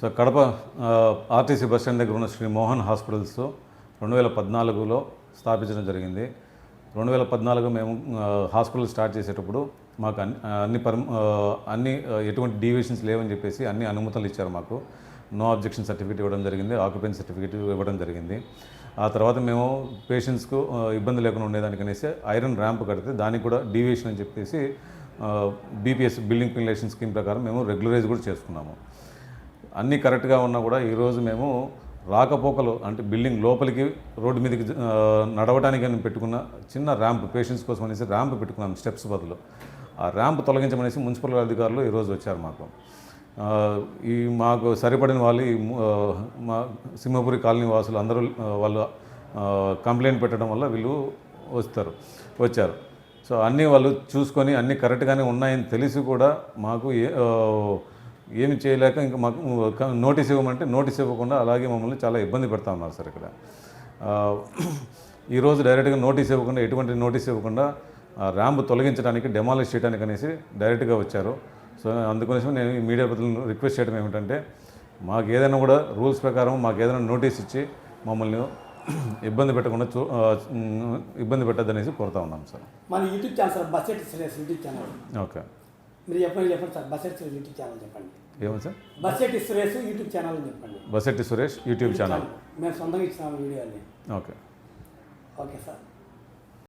So Kadapa RTC bus stand దగ్గర ఉన్న Shri Mohan hospitals రెండు వేల పద్నాలుగులో స్థాపించడం జరిగింది. రెండు వేల పద్నాలుగు మేము హాస్పిటల్ స్టార్ట్ చేసేటప్పుడు మాకు అన్ని అన్ని పర్మ అన్ని ఎటువంటి డీవియేషన్స్ లేవని చెప్పేసి అన్ని అనుమతులు ఇచ్చారు మాకు. నో అబ్జెక్షన్ సర్టిఫికేట్ ఇవ్వడం జరిగింది ఆక్యుపెన్సీ సర్టిఫికేట్ ఇవ్వడం జరిగింది. ఆ తర్వాత మేము పేషెంట్స్కు ఇబ్బంది లేకుండా ఉండేదానికనేసి ఐరన్ ర్యాంప్ కడితే దానికి కూడా డీవియేషన్ అని చెప్పేసి బీపీఎస్ బిల్డింగ్ పిన్లేషన్ స్కీమ్ ప్రకారం మేము రెగ్యులరైజ్ కూడా చేసుకున్నాము. అన్నీ కరెక్ట్గా ఉన్నా కూడా ఈరోజు మేము రాకపోకలు అంటే బిల్డింగ్ లోపలికి రోడ్డు మీదకి నడవటానికి నడవడానికి అని పెట్టుకున్న చిన్న ర్యాంప్ పేషెంట్స్ కోసం అనేసి ర్యాంప్ పెట్టుకున్నాం స్టెప్స్ బదులు ఆ ర్యాంప్ తొలగించమనేసి మున్సిపల్ అధికారులు ఈరోజు వచ్చారు మాకు. ఈ మాకు సరిపడిన వాళ్ళు ఈ మా సింహపురి కాలనీ వాసులు అందరూ వాళ్ళు కంప్లైంట్ పెట్టడం వల్ల వీళ్ళు వస్తారు వచ్చారు. సో అన్నీ వాళ్ళు చూసుకొని అన్నీ కరెక్ట్గానే ఉన్నాయని తెలిసి కూడా మాకు ఏ ఏమి చేయలేక ఇంకా మాకు నోటీస్ ఇవ్వమంటే నోటీస్ ఇవ్వకుండా అలాగే మమ్మల్ని చాలా ఇబ్బంది పెడతా ఉన్నారు సార్ ఇక్కడ. ఈరోజు డైరెక్ట్గా నోటీస్ ఇవ్వకుండా ఎటువంటి నోటీస్ ఇవ్వకుండా ర్యాంప్ తొలగించడానికి డెమాలిష్ చేయడానికి అనేసి డైరెక్ట్గా వచ్చారు. సో అందుకోసం నేను ఈ మీడియా ప్రతినిధులను రిక్వెస్ట్ చేయడం ఏమిటంటే మాకు ఏదైనా కూడా రూల్స్ ప్రకారం మాకు ఏదైనా నోటీస్ ఇచ్చి మమ్మల్ని ఇబ్బంది పెట్టకుండా చూ ఇబ్బంది పెట్టద్దనేసి కోరుతా ఉన్నాం సార్. మన YouTube channel sir YouTube channel. Okay. మీరు చెప్పండి చెప్పండి సార్? సురేష్ యూట్యూబ్ ఛానల్ చెప్పండి. ఏమని సార్? బస్సెట్ సురేష్ యూట్యూబ్ ఛానల్ అని చెప్పండి. Basetti Suresh YouTube channel. మేము సొంతంగా ఇచ్చినాము వీడియోని ఓకే. Okay sir.